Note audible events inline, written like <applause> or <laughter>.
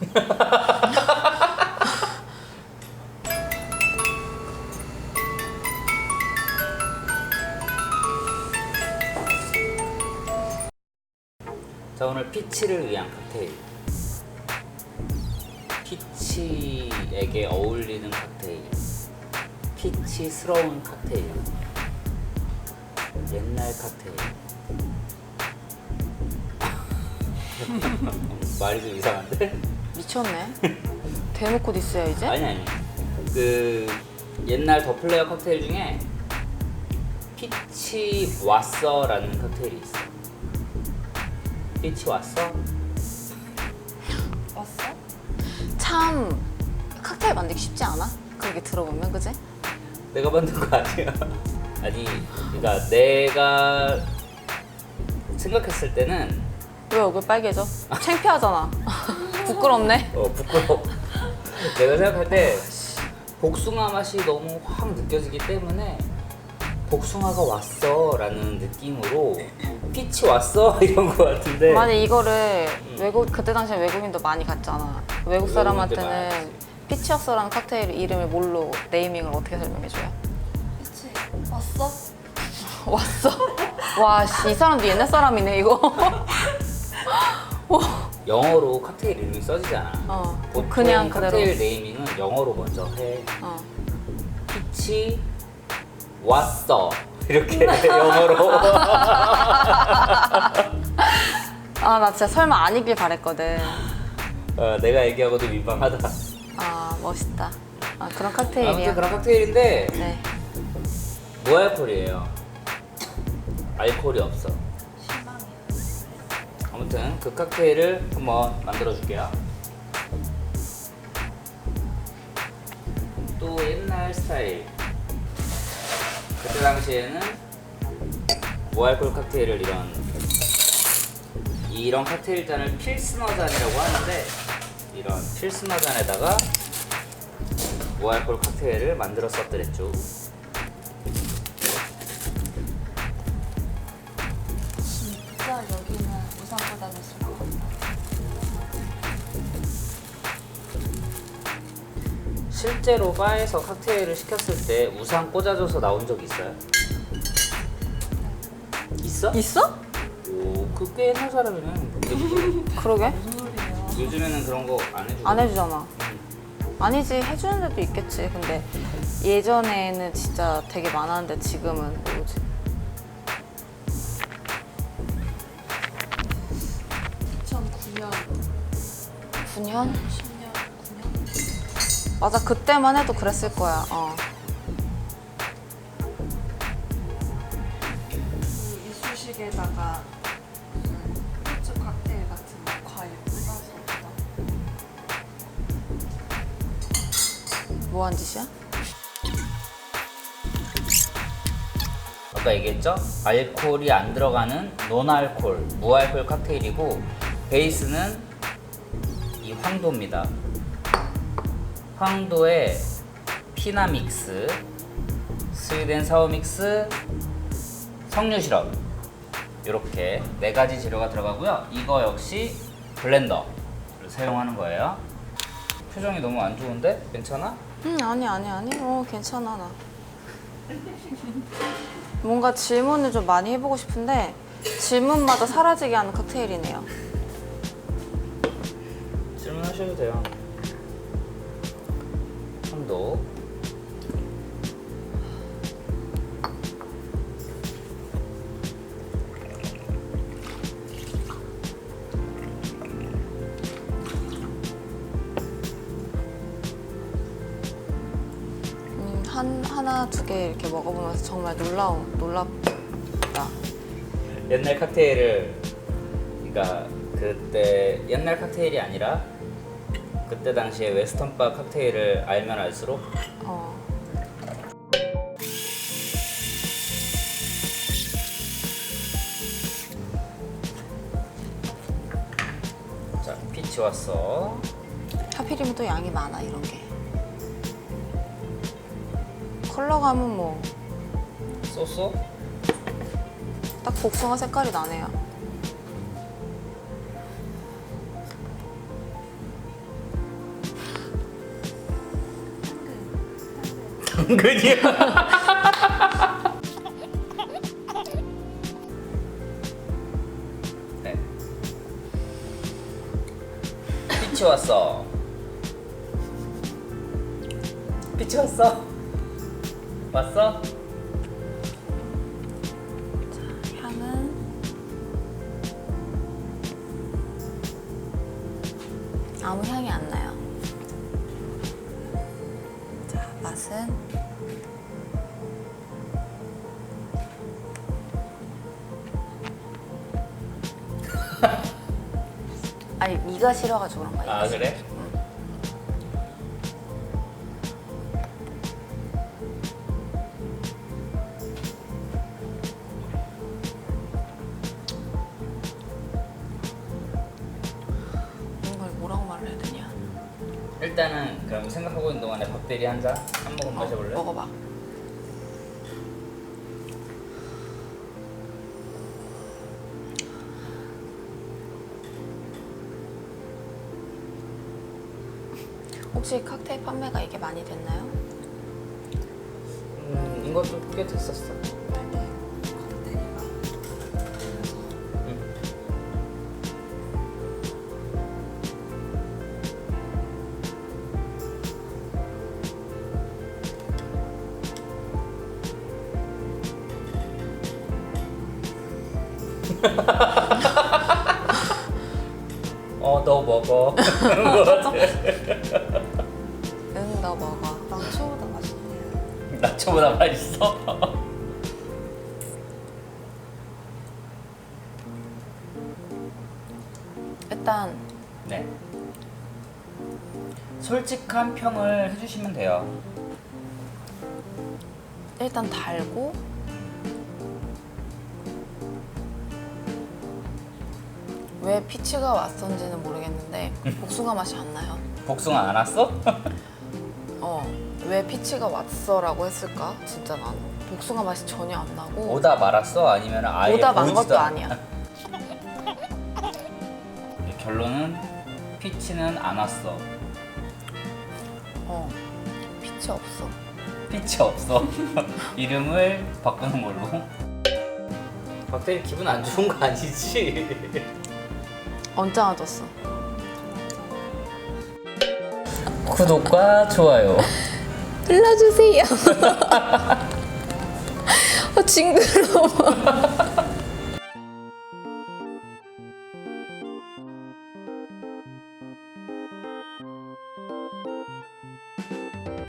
<laughs> 자 오늘 피치를 위한 칵테일. 피치에게 어울리는 칵테일. 피치스러운 칵테일. 옛날 칵테일. <laughs> 말이 좀 이상한데? 미쳤네. <laughs> 대놓고 디스야 이제? 아니 아니 그 옛날 더 플레이어 칵테일 중에 피치 왔어라는 칵테일이 있어 피치 왔어? <gasps> 왔어? 참 칵테일 만들기 쉽지 않아? 그렇게 들어보면 그지? 내가 만든 거 아니야. <laughs> 아니, 그러니까 내가 생각했을 때는 왜 얼굴 빨개져? 창피하잖아. <laughs> 부끄럽네. 어, 부끄러워. <laughs> 내가 생각할 때 복숭아 맛이 너무 확 느껴지기 때문에 복숭아가 왔어라는 느낌으로 피치 왔어 <laughs> 이런 거 같은데. 만약 이거를 외국 그때 당시에 외국인도 많이 갔잖아. 외국 외국인들 사람한테는 많았지. 피치어스라는 칵테일 이름을 뭘로 네이밍을 어떻게 설명해줘요? 그치? 왔어? <laughs> 왔어. 와, 씨, 이 사람도 옛날 사람이네 이거. 영어로 칵테일 이름이 써지잖아. 어, 보통 그냥 그대로. 칵테일 네이밍은 영어로 먼저 해. 어. 피치 왔어 이렇게 <laughs> 영어로. <laughs> 아, 나 진짜 설마 아니길 바랬거든. 어, 내가 얘기하고도 민망하다. 아, 멋있다. 아, 그런 아무튼 칵테일이야. 그런 칵테일인데 네. 무알콜이에요. 알코올이 없어. 아무튼 그 칵테일을 한번 만들어 줄게요. 또 옛날 스타일. 그때 당시에는 무알콜 칵테일을 이런 이런 칵테일 잔을 필스너 잔이라고 하는데 이런 필스너 잔에다가 무알콜 칵테일을 만들었었더랬죠. 실제로 바에서 칵테일을 시켰을 때 우산 꽂아줘서 나온 적 있어요? 있어? 있어? 오, 그꽤 옛날 사람이네. <laughs> 그러게. 요즘에는 그런 거 안 해주고. 안 해주잖아. 아니지, 해주는 데도 있겠지. 근데 예전에는 진짜 되게 많았는데 지금은 모르지. 2009년, 9년? 10년, 9년? 맞아, 그때만 해도 그랬을 거야. 어. 그 이쑤시개에다가 무슨 후추 칵테일 같은 거 과일 뿌려서 먹어. 뭐한 짓이야? 아까 얘기했죠? 알코올이 안 들어가는 노알콜, 무알콜 칵테일이고 베이스는 이 황도입니다. 황도에 피나 믹스, 스위덴 사워 믹스, 석류 시럽 이렇게 네 가지 재료가 들어가고요. 이거 역시 블렌더를 사용하는 거예요. 표정이 너무 안 좋은데? 괜찮아? 응, 아니, 아니, 아니. 어, 괜찮아, 나. 뭔가 질문을 좀 많이 해보고 싶은데 질문마다 사라지게 하는 칵테일이네요. 질문하셔도 돼요. 한 하나 두 개 이렇게 먹어보면서 정말 놀라운 놀랍다. 옛날 칵테일을 그러니까 그때 옛날 칵테일이 아니라 그때 당시에 웨스턴 바 칵테일을 알면 알수록 어. 자 피치 왔어. 하필이면 또 양이 많아 이런 게. 컬러감은 뭐 딱 썼어? 복숭아 색깔이 나네요. 당근이야. <laughs> 네. 왔어. 피치 왔어. 왔어? 향은 아무 향이 안 나요. 자, 맛은 <laughs> 아니 이가 싫어가지고 그런 거야. 아 그래? 그럼 생각하고 있는 동안에 박대리 한 잔 한 모금 마셔볼래? 먹어봐. 혹시 칵테일 판매가 이게 많이 됐나요? 음, 이것도 꽤 됐었어. 되 <laughs> 어, 너 먹어. 그런 거 같아. 응, 너 먹어. 나초보다 맛있네요. 나초보다 맛있어. 일단 네. 솔직한 평을 해주시면 돼요. 일단 달고 왜 피치가 왔던지는 모르겠는데 복숭아 맛이 안 나요. 복숭아 안 왔어? <laughs> 어, 왜 피치가 왔어라고 했을까? 진짜 난 복숭아 맛이 전혀 안 나고 오다 말았어? 아니면 아예 오다 만 보이지도 것도 않- 아니야. <laughs> 결론은 피치는 안 왔어. 어, 피치 없어. 피치 없어. <laughs> 이름을 바꾸는 걸로. 박대리 기분 안 좋은 거 아니지? 언짢아졌어. 구독과 좋아요. <laughs> 눌러주세요. 아, <laughs> 징그러워.